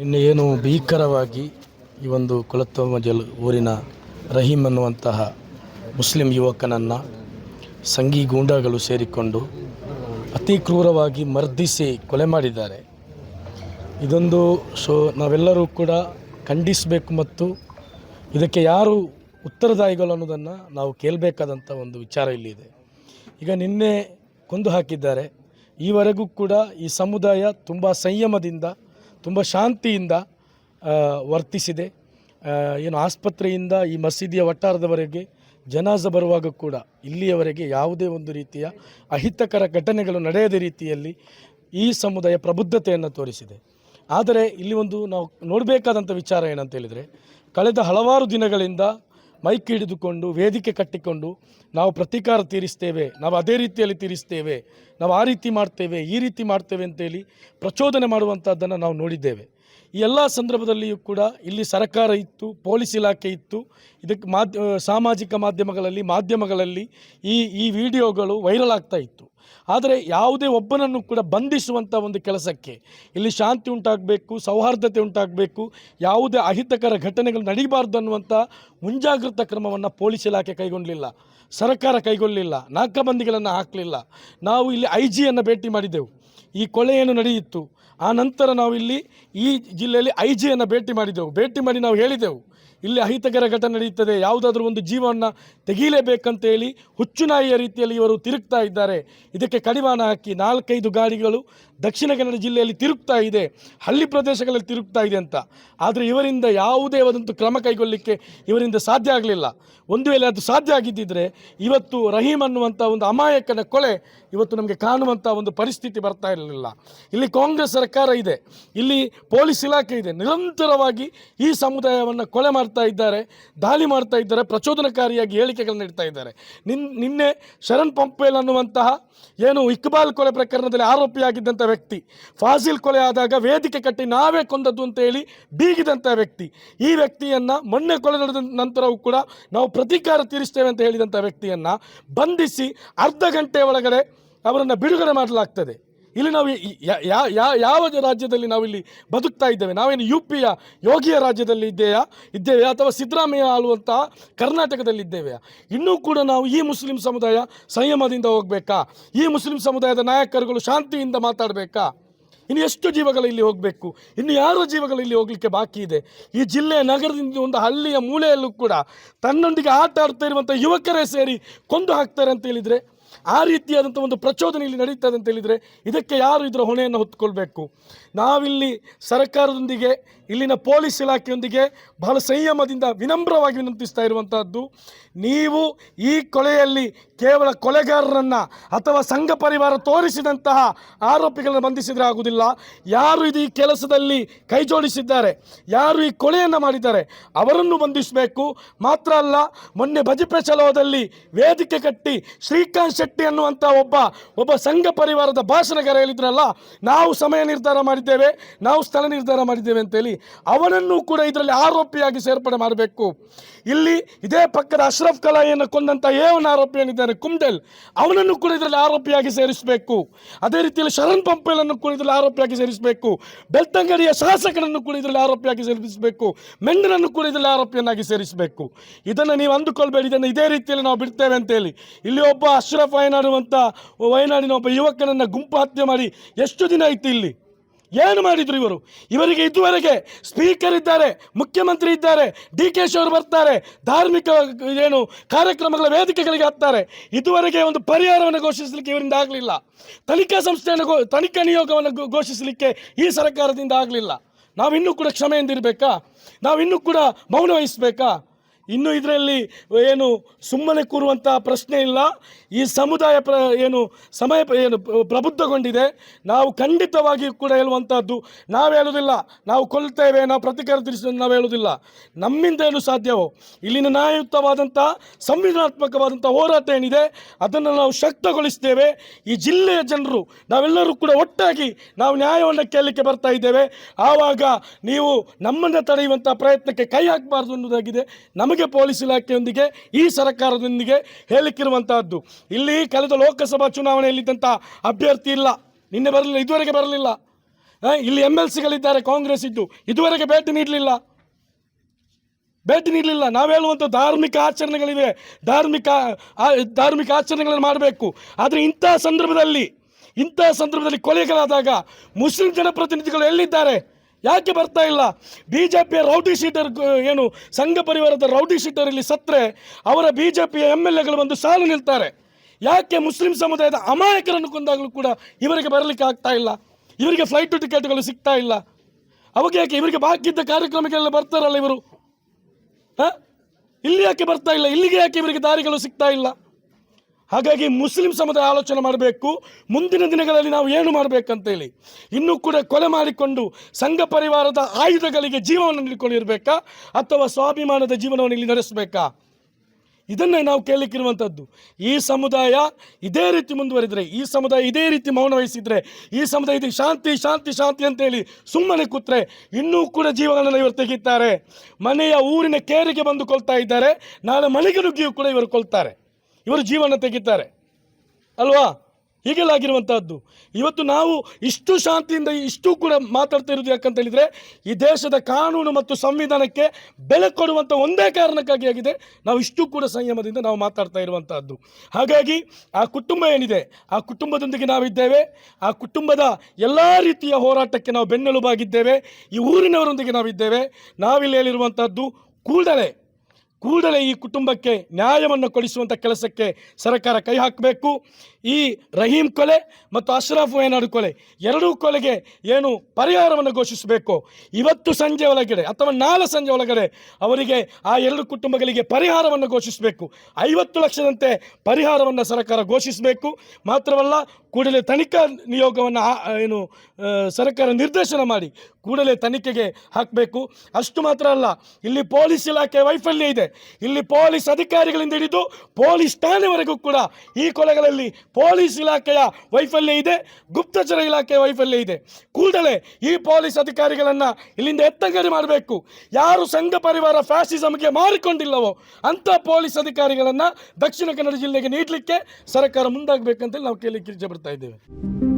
ಇನ್ನು ಏನು ಭೀಕರವಾಗಿ ಈ ಒಂದು ಕೊಳತ್ತಮಜಲ್ ಊರಿನ ರಹೀಮ್ ಅನ್ನುವಂತಹ ಮುಸ್ಲಿಂ ಯುವಕನನ್ನು ಸಂಘಿ ಗೂಂಡಾಗಳು ಸೇರಿಕೊಂಡು ಅತಿ ಕ್ರೂರವಾಗಿ ಮರ್ದಿಸಿ ಕೊಲೆ ಮಾಡಿದ್ದಾರೆ. ಇದೊಂದು ಶೋ, ನಾವೆಲ್ಲರೂ ಕೂಡ ಖಂಡಿಸಬೇಕು ಮತ್ತು ಇದಕ್ಕೆ ಯಾರು ಉತ್ತರದಾಯಿಗಳು ಅನ್ನೋದನ್ನು ನಾವು ಕೇಳಬೇಕಾದಂಥ ಒಂದು ವಿಚಾರ ಇಲ್ಲಿದೆ. ಈಗ ನಿನ್ನೆ ಕೊಂದು ಹಾಕಿದ್ದಾರೆ. ಈವರೆಗೂ ಕೂಡ ಈ ಸಮುದಾಯ ತುಂಬ ಸಂಯಮದಿಂದ ತುಂಬ ಶಾಂತಿಯಿಂದ ವರ್ತಿಸಿದೆ. ಏನು ಆಸ್ಪತ್ರೆಯಿಂದ ಈ ಮಸೀದಿಯ ವಟ್ಟಾರದವರೆಗೆ ಜನಾಜ ಬರುವಾಗ ಕೂಡ ಇಲ್ಲಿಯವರೆಗೆ ಯಾವುದೇ ಒಂದು ರೀತಿಯ ಅಹಿತಕರ ಘಟನೆಗಳು ನಡೆಯದ ರೀತಿಯಲ್ಲಿ ಈ ಸಮುದಾಯ ಪ್ರಬುದ್ಧತೆಯನ್ನು ತೋರಿಸಿದೆ. ಆದರೆ ಇಲ್ಲಿ ಒಂದು ನಾವು ನೋಡಬೇಕಾದಂಥ ವಿಚಾರ ಏನಂತ ಹೇಳಿದರೆ, ಕಳೆದ ಹಲವಾರು ದಿನಗಳಿಂದ ಮೈಕ್ ಹಿಡಿದುಕೊಂಡು, ವೇದಿಕೆ ಕಟ್ಟಿಕೊಂಡು ನಾವು ಪ್ರತೀಕಾರ ತೀರಿಸ್ತೇವೆ, ನಾವು ಅದೇ ರೀತಿಯಲ್ಲಿ ತೀರಿಸ್ತೇವೆ, ನಾವು ಆ ರೀತಿ ಮಾಡ್ತೇವೆ, ಈ ರೀತಿ ಮಾಡ್ತೇವೆ ಅಂತೇಳಿ ಪ್ರಚೋದನೆ ಮಾಡುವಂಥದ್ದನ್ನು ನಾವು ನೋಡಿದ್ದೇವೆ. ಎಲ್ಲ ಸಂದರ್ಭದಲ್ಲಿಯೂ ಕೂಡ ಇಲ್ಲಿ ಸರ್ಕಾರ ಇತ್ತು, ಪೊಲೀಸ್ ಇಲಾಖೆ ಇತ್ತು. ಇದಕ್ಕೆ ಮಾಧ್ಯ ಸಾಮಾಜಿಕ ಮಾಧ್ಯಮಗಳಲ್ಲಿ ಮಾಧ್ಯಮಗಳಲ್ಲಿ ಈ ಈ ವಿಡಿಯೋಗಳು ವೈರಲ್ ಆಗ್ತಾ ಇತ್ತು. ಆದರೆ ಯಾವುದೇ ಒಬ್ಬನನ್ನು ಕೂಡ ಬಂಧಿಸುವಂಥ ಒಂದು ಕೆಲಸಕ್ಕೆ ಇಲ್ಲಿ ಶಾಂತಿ ಉಂಟಾಗಬೇಕು, ಸೌಹಾರ್ದತೆ ಉಂಟಾಗಬೇಕು, ಯಾವುದೇ ಅಹಿತಕರ ಘಟನೆಗಳು ನಡೀಬಾರ್ದು ಅನ್ನುವಂಥ ಮುಂಜಾಗ್ರತಾ ಕ್ರಮವನ್ನು ಪೊಲೀಸ್ ಇಲಾಖೆ ಕೈಗೊಳ್ಳಲಿಲ್ಲ ಸರ್ಕಾರ ಕೈಗೊಳ್ಳಲಿಲ್ಲ ಮಂದಿಗಳನ್ನು ಹಾಕಲಿಲ್ಲ. ನಾವು ಇಲ್ಲಿ ಐ ಜಿಯನ್ನು ಭೇಟಿ ಮಾಡಿದೆವು. ಈ ಕೊಳೆಯನ್ನು ನಡೆಯಿತು. ಆ ನಂತರ ನಾವು ಇಲ್ಲಿ ಈ ಜಿಲ್ಲೆಯಲ್ಲಿ ಐ ಜಿಯನ್ನು ಭೇಟಿ ಮಾಡಿದೆವು. ಭೇಟಿ ಮಾಡಿ ನಾವು ಹೇಳಿದೆವು. ಇಲ್ಲಿ ಅಹಿತಕರ ಘಟನೆ ನಡೆಯುತ್ತದೆ. ಯಾವುದಾದ್ರೂ ಒಂದು ಜೀವವನ್ನು ತೆಗೀಲೇಬೇಕಂತ ಹೇಳಿ ಹುಚ್ಚುನಾಯಿಯ ರೀತಿಯಲ್ಲಿ ಇವರು ತಿರುಗ್ತಾ ಇದ್ದಾರೆ. ಇದಕ್ಕೆ ಕಡಿವಾಣ ಹಾಕಿ ನಾಲ್ಕೈದು ಗಾಡಿಗಳು ದಕ್ಷಿಣ ಕನ್ನಡ ಜಿಲ್ಲೆಯಲ್ಲಿ ತಿರುಗ್ತಾ ಇದೆ. ಹಳ್ಳಿ ಪ್ರದೇಶಗಳಲ್ಲಿ ತಿರುಗ್ತಾ ಇದೆ ಅಂತ. ಆದರೆ ಇವರಿಂದ ಯಾವುದೇ ಒಂದು ಕ್ರಮ ಕೈಗೊಳ್ಳಲಿಕ್ಕೆ ಇವರಿಂದ ಸಾಧ್ಯ ಆಗಲಿಲ್ಲ. ಒಂದು ವೇಳೆ ಅದು ಸಾಧ್ಯ ಆಗಿದ್ದಿದ್ರೆ ಇವತ್ತು ರಹೀಮ್ ಅನ್ನುವಂಥ ಒಂದು ಅಮಾಯಕನ ಕೊಳೆ ಇವತ್ತು ನಮಗೆ ಕಾಣುವಂಥ ಒಂದು ಪರಿಸ್ಥಿತಿ ಬರ್ತಾ ಇರಲಿಲ್ಲ. ಇಲ್ಲಿ ಕಾಂಗ್ರೆಸ್ ಸರ್ಕಾರ ಇದೆ. ಇಲ್ಲಿ ಪೊಲೀಸ್ ಇಲಾಖೆ ಇದೆ. ನಿರಂತರವಾಗಿ ಈ ಸಮುದಾಯವನ್ನು ಕೊಲೆ ಮಾಡ್ತಾ ಇದ್ದಾರೆ, ದಾಳಿ ಮಾಡ್ತಾ ಇದ್ದಾರೆ, ಪ್ರಚೋದನಕಾರಿಯಾಗಿ ಹೇಳಿಕೆಗಳನ್ನು ನೀಡ್ತಾ ಇದ್ದಾರೆ. ನಿನ್, ನಿನ್ನೆ ಶರಣ್ ಪಂಪೇಲ್ ಅನ್ನುವಂತಹ ಏನು ಇಕ್ಬಾಲ್ ಕೊಲೆ ಪ್ರಕರಣದಲ್ಲಿ ಆರೋಪಿಯಾಗಿದ್ದಂಥ ವ್ಯಕ್ತಿ, ಫಾಜಿಲ್ ಕೊಲೆ ಆದಾಗ ವೇದಿಕೆ ಕಟ್ಟಿ ನಾವೇ ಕೊಂದದ್ದು ಅಂತ ಹೇಳಿ ಬೀಗಿದಂಥ ವ್ಯಕ್ತಿ, ಈ ವ್ಯಕ್ತಿಯನ್ನು ಮೊನ್ನೆ ಕೊಲೆ ನಡೆದ ನಂತರವೂ ಕೂಡ ನಾವು ಪ್ರತೀಕಾರ ತೀರಿಸ್ತೇವೆ ಅಂತ ಹೇಳಿದಂಥ ವ್ಯಕ್ತಿಯನ್ನು ಬಂಧಿಸಿ ಅರ್ಧ ಗಂಟೆ ಒಳಗಡೆ ಅವರನ್ನು ಬಿಡುಗಡೆ ಮಾಡಲಾಗ್ತದೆ. ಇಲ್ಲಿ ನಾವು ಯಾವ ರಾಜ್ಯದಲ್ಲಿ ನಾವು ಇಲ್ಲಿ ಬದುಕ್ತಾ ಇದ್ದೇವೆ? ನಾವೇನು ಯು ಪಿಯ ಯೋಗಿಯ ರಾಜ್ಯದಲ್ಲಿ ಇದ್ದೇಯಾ? ಇದ್ದೇವೆ ಅಥವಾ ಸಿದ್ದರಾಮಯ್ಯ ಆಳುವಂತಹ ಕರ್ನಾಟಕದಲ್ಲಿ ಇದ್ದೇವೆಯಾ ಇನ್ನೂ ಕೂಡ ನಾವು ಈ ಮುಸ್ಲಿಂ ಸಮುದಾಯ ಸಂಯಮದಿಂದ ಹೋಗಬೇಕಾ? ಈ ಮುಸ್ಲಿಂ ಸಮುದಾಯದ ನಾಯಕರುಗಳು ಶಾಂತಿಯಿಂದ ಮಾತಾಡಬೇಕಾ? ಇನ್ನು ಎಷ್ಟು ಜೀವಗಳು ಇಲ್ಲಿ ಹೋಗಬೇಕು? ಇನ್ನು ಯಾರ ಜೀವಗಳು ಇಲ್ಲಿ ಹೋಗಲಿಕ್ಕೆ ಬಾಕಿ ಇದೆ? ಈ ಜಿಲ್ಲೆಯ ನಗರದಿಂದ ಒಂದು ಹಳ್ಳಿಯ ಮೂಲೆಯಲ್ಲೂ ಕೂಡ ತನ್ನೊಂದಿಗೆ ಆಟ ಆಡ್ತಾ ಇರುವಂಥ ಯುವಕರೇ ಸೇರಿ ಕೊಂದು ಹಾಕ್ತಾರೆ ಅಂತ ಹೇಳಿದರೆ ಆ ರೀತಿಯಾದಂಥ ಒಂದು ಪ್ರಚೋದನೆ ಇಲ್ಲಿ ನಡೀತದೆ ಅಂತ ಹೇಳಿದರೆ ಇದಕ್ಕೆ ಯಾರು ಇದರ ಹೊಣೆಯನ್ನು ಹೊತ್ಕೊಳ್ಬೇಕು ನಾವಿಲ್ಲಿ ಸರ್ಕಾರದೊಂದಿಗೆ, ಇಲ್ಲಿನ ಪೊಲೀಸ್ ಇಲಾಖೆಯೊಂದಿಗೆ ಬಹಳ ಸಂಯಮದಿಂದ ವಿನಮ್ರವಾಗಿ ವಿನಂತಿಸ್ತಾ ಇರುವಂತಹದ್ದು, ನೀವು ಈ ಕೊಲೆಯಲ್ಲಿ ಕೇವಲ ಕೊಲೆಗಾರರನ್ನು ಅಥವಾ ಸಂಘ ಪರಿವಾರ ತೋರಿಸಿದಂತಹ ಆರೋಪಿಗಳನ್ನು ಬಂಧಿಸಿದರೆ ಆಗುವುದಿಲ್ಲ. ಯಾರು ಇದು ಈ ಕೆಲಸದಲ್ಲಿ ಕೈ ಜೋಡಿಸಿದ್ದಾರೆ, ಯಾರು ಈ ಕೊಲೆಯನ್ನು ಮಾಡಿದ್ದಾರೆ, ಅವರನ್ನು ಬಂಧಿಸಬೇಕು. ಮಾತ್ರ ಅಲ್ಲ, ಮೊನ್ನೆ ಬಜಿಪೆ ಚಲೋದಲ್ಲಿ ವೇದಿಕೆ ಕಟ್ಟಿ ಶ್ರೀಕಾಂತ್ ಶೆಟ್ಟಿ ಅನ್ನುವಂಥ ಒಬ್ಬ ಒಬ್ಬ ಸಂಘ ಪರಿವಾರದ ಭಾಷಣಗಾರ ಹೇಳಿದ್ರಲ್ಲ ನಾವು ಸಮಯ ನಿರ್ಧಾರ ಮಾಡಿದ್ದೇವೆ, ನಾವು ಸ್ಥಳ ನಿರ್ಧಾರ ಮಾಡಿದ್ದೇವೆ ಅಂತೇಳಿ ಅವನನ್ನು ಕೂಡ ಇದರಲ್ಲಿ ಆರೋಪಿಯಾಗಿ ಸೇರ್ಪಡೆ ಮಾಡಬೇಕು. ಇಲ್ಲಿ ಇದೇ ಪಕ್ಕದ ಅಶ್ರಫ್ ಕಲಾಯಿಯನ್ನು ಕೊಂದಂಥ ಏವನ ಆರೋಪಿ ಏನಿದ್ದಾನೆ ಕುಮ್ಡೆಲ್ ಅವನನ್ನು ಕೂಡ ಇದರಲ್ಲಿ ಆರೋಪಿಯಾಗಿ ಸೇರಿಸಬೇಕು. ಅದೇ ರೀತಿಯಲ್ಲಿ ಶರಣ್ ಪಂಪೇಲನ್ನು ಕೂಡ ಇದರಲ್ಲಿ ಆರೋಪಿಯಾಗಿ ಸೇರಿಸಬೇಕು. ಬೆಳ್ತಂಗಡಿಯ ಶಾಸಕನನ್ನು ಕೂಡ ಇದರಲ್ಲಿ ಆರೋಪಿಯಾಗಿ ಸೇರಿಸಬೇಕು. ಮೆಂಡನನ್ನು ಕೂಡ ಇದರಲ್ಲಿ ಆರೋಪಿಯನ್ನಾಗಿ ಸೇರಿಸಬೇಕು. ಇದನ್ನು ನೀವು ಅಂದುಕೊಳ್ಬೇಡಿ, ಇದನ್ನು ಇದೇ ರೀತಿಯಲ್ಲಿ ನಾವು ಬಿಡ್ತೇವೆ ಅಂತೇಳಿ. ಇಲ್ಲಿ ಒಬ್ಬ ಅಶ್ರಫ್ ವಯನಾಡುವಂಥ ವಯನಾಡಿನ ಒಬ್ಬ ಯುವಕನನ್ನು ಗುಂಪು ಹತ್ಯೆ ಮಾಡಿ ಎಷ್ಟು ದಿನ ಆಯ್ತು ಇಲ್ಲಿ? ಏನು ಮಾಡಿದರು ಇವರು? ಇವರಿಗೆ ಇದುವರೆಗೆ ಸ್ಪೀಕರ್ ಇದ್ದಾರೆ, ಮುಖ್ಯಮಂತ್ರಿ ಇದ್ದಾರೆ ಡಿ ಕೆ ಶಿ ಅವರು ಬರ್ತಾರೆ, ಧಾರ್ಮಿಕ ಏನು ಕಾರ್ಯಕ್ರಮಗಳ ವೇದಿಕೆಗಳಿಗೆ ಹತ್ತಾರೆ ಇದುವರೆಗೆ ಒಂದು ಪರಿಹಾರವನ್ನು ಘೋಷಿಸಲಿಕ್ಕೆ ಇವರಿಂದ ಆಗಲಿಲ್ಲ. ತನಿಖಾ ಸಂಸ್ಥೆಯನ್ನು ತನಿಖಾ ನಿಯೋಗವನ್ನು ಘೋಷಿಸಲಿಕ್ಕೆ ಈ ಸರ್ಕಾರದಿಂದ ಆಗಲಿಲ್ಲ. ನಾವಿನ್ನೂ ಕೂಡ ಕ್ಷಮೆಯಿಂದಿರಬೇಕಾ? ನಾವಿನ್ನೂ ಕೂಡ ಮೌನ ವಹಿಸಬೇಕಾ ಇನ್ನು ಇದರಲ್ಲಿ ಏನು ಸುಮ್ಮನೆ ಕೂರುವಂಥ ಪ್ರಶ್ನೆ ಇಲ್ಲ. ಈ ಸಮುದಾಯ ಪ್ರ, ಏನು ಸಮಯ ಏನು ಪ್ರಬುದ್ಧಗೊಂಡಿದೆ. ನಾವು ಖಂಡಿತವಾಗಿಯೂ ಕೂಡ ಹೇಳುವಂಥದ್ದು ನಾವು ಹೇಳುವುದಿಲ್ಲ ನಾವು ಕೊಲ್ತೇವೆ, ನಾವು ಪ್ರತಿಕಾರ ತಿಳಿಸಿ ನಾವು ಹೇಳುವುದಿಲ್ಲ ನಮ್ಮಿಂದ ಏನು ಸಾಧ್ಯವೋ? ಇಲ್ಲಿನ ನ್ಯಾಯಯುತವಾದಂಥ ಸಂವಿಧಾನಾತ್ಮಕವಾದಂಥ ಹೋರಾಟ ಏನಿದೆ, ಅದನ್ನು ನಾವು ಶಕ್ತಗೊಳಿಸ್ತೇವೆ. ಈ ಜಿಲ್ಲೆಯ ಜನರು, ನಾವೆಲ್ಲರೂ ಕೂಡ ಒಟ್ಟಾಗಿ ನಾವು ನ್ಯಾಯವನ್ನು ಕೇಳಲಿಕ್ಕೆ ಬರ್ತಾ ಇದ್ದೇವೆ. ಆವಾಗ ನೀವು ನಮ್ಮನ್ನು ತಡೆಯುವಂಥ ಪ್ರಯತ್ನಕ್ಕೆ ಕೈ ಹಾಕಬಾರ್ದು ಅನ್ನೋದಾಗಿದೆ. ನಮಗೆ ಪೊಲೀಸ್ ಇಲಾಖೆಯೊಂದಿಗೆ, ಈ ಸರ್ಕಾರದೊಂದಿಗೆ ಹೇಳಿಕ್ಕಿರುವಂತಹದ್ದು ಇಲ್ಲಿ ಕಳೆದ ಲೋಕಸಭಾ ಚುನಾವಣೆಯಲ್ಲಿದ್ದಂಥ ಅಭ್ಯರ್ಥಿ ಇಲ್ಲ. ನಿನ್ನೆ ಬರಲಿಲ್ಲ, ಇದುವರೆಗೆ ಬರಲಿಲ್ಲ. ಇಲ್ಲಿ ಎಂ ಎಲ್ ಸಿಗಳಿದ್ದಾರೆ ಕಾಂಗ್ರೆಸ್ ಇದ್ದು, ಇದುವರೆಗೆ ಭೇಟಿ ನೀಡಲಿಲ್ಲ. ಭೇಟಿ ನೀಡಲಿಲ್ಲ. ನಾವು ಹೇಳುವಂಥ ಧಾರ್ಮಿಕ ಆಚರಣೆಗಳಿವೆ. ಧಾರ್ಮಿಕ ಧಾರ್ಮಿಕ ಆಚರಣೆಗಳನ್ನು ಮಾಡಬೇಕು. ಆದರೆ ಇಂಥ ಸಂದರ್ಭದಲ್ಲಿ ಇಂಥ ಸಂದರ್ಭದಲ್ಲಿ ಕೊಲೆಗಳಾದಾಗ ಮುಸ್ಲಿಂ ಜನಪ್ರತಿನಿಧಿಗಳು ಎಲ್ಲಿದ್ದಾರೆ? ಯಾಕೆ ಬರ್ತಾ ಇಲ್ಲ? ಬಿ ಜೆ ಪಿಯ ರೌಡಿ ಶೀಟರ್ ಏನು ಸಂಘ ಪರಿವಾರದ ರೌಡಿ ಶೀಟರ್ ಇಲ್ಲಿ ಸತ್ತರೆ, ಅವರ ಬಿ ಜೆ ಪಿಯ ಎಂ ಎಲ್ ಎಗಳು ಬಂದು ಸಾಲು ನಿಲ್ತಾರೆ. ಯಾಕೆ ಮುಸ್ಲಿಂ ಸಮುದಾಯದ ಅಮಾಯಕರನ್ನು ಕೊಂದಾಗಲೂ ಕೂಡ ಇವರಿಗೆ ಬರಲಿಕ್ಕೆ ಆಗ್ತಾ ಇಲ್ಲ? ಇವರಿಗೆ ಫ್ಲೈಟ್ ಟಿಕೆಟ್ಗಳು ಸಿಗ್ತಾ ಇಲ್ಲ. ಅವಾಗ ಯಾಕೆ ಇವರಿಗೆ ಬಾಕಿ ಇದ್ದ ಕಾರ್ಯಕ್ರಮಗಳೆಲ್ಲ ಬರ್ತಾರಲ್ಲ ಇವರು? ಹಾಂ? ಇಲ್ಲಿ ಯಾಕೆ ಬರ್ತಾ ಇಲ್ಲ? ಇಲ್ಲಿಗೆ ಯಾಕೆ ಇವರಿಗೆ ದಾರಿಗಳು ಸಿಗ್ತಾ ಇಲ್ಲ? ಹಾಗಾಗಿ ಮುಸ್ಲಿಂ ಸಮುದಾಯ ಆಲೋಚನೆ ಮಾಡಬೇಕು. ಮುಂದಿನ ದಿನಗಳಲ್ಲಿ ನಾವು ಏನು ಮಾಡಬೇಕಂತೇಳಿ. ಇನ್ನೂ ಕೂಡ ಕೊಲೆ ಮಾಡಿಕೊಂಡು ಸಂಘ ಪರಿವಾರದ ಆಯುಧಗಳಿಗೆ ಜೀವವನ್ನು ನೀಡಿಕೊಂಡಿರಬೇಕಾ? ಅಥವಾ ಸ್ವಾಭಿಮಾನದ ಜೀವನವನ್ನು ಇಲ್ಲಿ ನಡೆಸಬೇಕಾ? ಇದನ್ನೇ ನಾವು ಕೇಳಲಿಕ್ಕಿರುವಂಥದ್ದು ಈ ಸಮುದಾಯ ಇದೇ ರೀತಿ ಮುಂದುವರಿದರೆ, ಈ ಸಮುದಾಯ ಇದೇ ರೀತಿ ಮೌನ ವಹಿಸಿದರೆ, ಈ ಸಮುದಾಯ ಶಾಂತಿ ಶಾಂತಿ ಶಾಂತಿ ಅಂತೇಳಿ ಸುಮ್ಮನೆ ಕೂತ್ರೆ ಇನ್ನೂ ಕೂಡ ಜೀವಗಳನ್ನು ಇವರು ತೆಗಿತಾರೆ. ಮನೆಯ ಊರಿನ ಕೇರಿಗೆ ಬಂದು ಕೊಲ್ತಾ ಇದ್ದಾರೆ. ನಾಳೆ ಮನೆಗೆ ನುಗ್ಗಿಯೂ ಕೂಡ ಇವರು ಕೊಲ್ತಾರೆ. ಇವರು ಜೀವನ ತೆಗಿತಾರೆ. ಅಲ್ವಾ? ಹೀಗೆಲ್ಲ ಆಗಿರುವಂತಹದ್ದು. ಇವತ್ತು ನಾವು ಇಷ್ಟು ಶಾಂತಿಯಿಂದ ಇಷ್ಟು ಕೂಡ ಮಾತಾಡ್ತಾ ಇರೋದು ಯಾಕಂತ ಹೇಳಿದ್ರೆ, ಈ ದೇಶದ ಕಾನೂನು ಮತ್ತು ಸಂವಿಧಾನಕ್ಕೆ ಬೆಲೆ ಕೊಡುವಂಥ ಒಂದೇ ಕಾರಣಕ್ಕಾಗಿ ಆಗಿದೆ. ನಾವು ಇಷ್ಟು ಕೂಡ ಸಂಯಮದಿಂದ ನಾವು ಮಾತಾಡ್ತಾ ಇರುವಂತಹದ್ದು. ಹಾಗಾಗಿ ಆ ಕುಟುಂಬ ಏನಿದೆ, ಆ ಕುಟುಂಬದೊಂದಿಗೆ ನಾವಿದ್ದೇವೆ. ಆ ಕುಟುಂಬದ ಎಲ್ಲ ರೀತಿಯ ಹೋರಾಟಕ್ಕೆ ನಾವು ಬೆನ್ನೆಲುಬಾಗಿದ್ದೇವೆ. ಈ ಊರಿನವರೊಂದಿಗೆ ನಾವಿದ್ದೇವೆ. ನಾವಿಲ್ಲಿ ಹೇಳಿರುವಂತಹದ್ದು, ಕೂಡಲೇ ಕೂಡಲೇ ಈ ಕುಟುಂಬಕ್ಕೆ ನ್ಯಾಯವನ್ನು ಕೊಡಿಸುವಂಥ ಕೆಲಸಕ್ಕೆ ಸರ್ಕಾರ ಕೈ ಹಾಕಬೇಕು. ಈ ರಹೀಂ ಕೊಲೆ ಮತ್ತು ಅಶ್ರಫ್ ವಯನಾಡು ಕೊಲೆ ಎರಡೂ ಕೊಲೆಗೆ ಏನು ಪರಿಹಾರವನ್ನು ಘೋಷಿಸಬೇಕು. ಇವತ್ತು ಸಂಜೆ ಒಳಗಡೆ ಅಥವಾ ನಾಳೆ ಸಂಜೆ ಒಳಗಡೆ ಅವರಿಗೆ ಆ ಎರಡು ಕುಟುಂಬಗಳಿಗೆ ಪರಿಹಾರವನ್ನು ಘೋಷಿಸಬೇಕು. ಐವತ್ತು ಲಕ್ಷದಂತೆ ಪರಿಹಾರವನ್ನು ಸರ್ಕಾರ ಘೋಷಿಸಬೇಕು. ಮಾತ್ರವಲ್ಲ ಕೂಡಲೇ ತನಿಖಾ ನಿಯೋಗವನ್ನು ಏನು ಸರ್ಕಾರ ನಿರ್ದೇಶನ ಮಾಡಿ ಕೂಡಲೇ ತನಿಖೆಗೆ ಹಾಕಬೇಕು. ಅಷ್ಟು ಮಾತ್ರ ಅಲ್ಲ, ಇಲ್ಲಿ ಪೊಲೀಸ್ ಇಲಾಖೆ ವೈಫಲ್ಯ ಇದೆ. ಇಲ್ಲಿ ಪೊಲೀಸ್ ಅಧಿಕಾರಿಗಳಿಂದ ಹಿಡಿದು ಪೊಲೀಸ್ ಠಾಣೆವರೆಗೂ ಕೂಡ ಈ ಕೊಲೆಗಳಲ್ಲಿ ಪೊಲೀಸ್ ಇಲಾಖೆಯ ವೈಫಲ್ಯ ಇದೆ, ಗುಪ್ತಚರ ಇಲಾಖೆಯ ವೈಫಲ್ಯ ಇದೆ. ಕೂಡಲೇ ಈ ಪೊಲೀಸ್ ಅಧಿಕಾರಿಗಳನ್ನು ಇಲ್ಲಿಂದ ಎತ್ತಂಗಡಿ ಮಾಡಬೇಕು. ಯಾರು ಸಂಘ ಪರಿವಾರ ಫ್ಯಾಸಿಸಮ್ಗೆ ಮಾರಿಕೊಂಡಿಲ್ಲವೋ ಅಂಥ ಪೊಲೀಸ್ ಅಧಿಕಾರಿಗಳನ್ನು ದಕ್ಷಿಣ ಕನ್ನಡ ಜಿಲ್ಲೆಗೆ ನೀಡಲಿಕ್ಕೆ ಸರ್ಕಾರ ಮುಂದಾಗಬೇಕಂತೇಳಿ ನಾವು ಕೇಳಿ ಇಚ್ಛೆ ಬರ್ತಾ ಇದ್ದೇವೆ.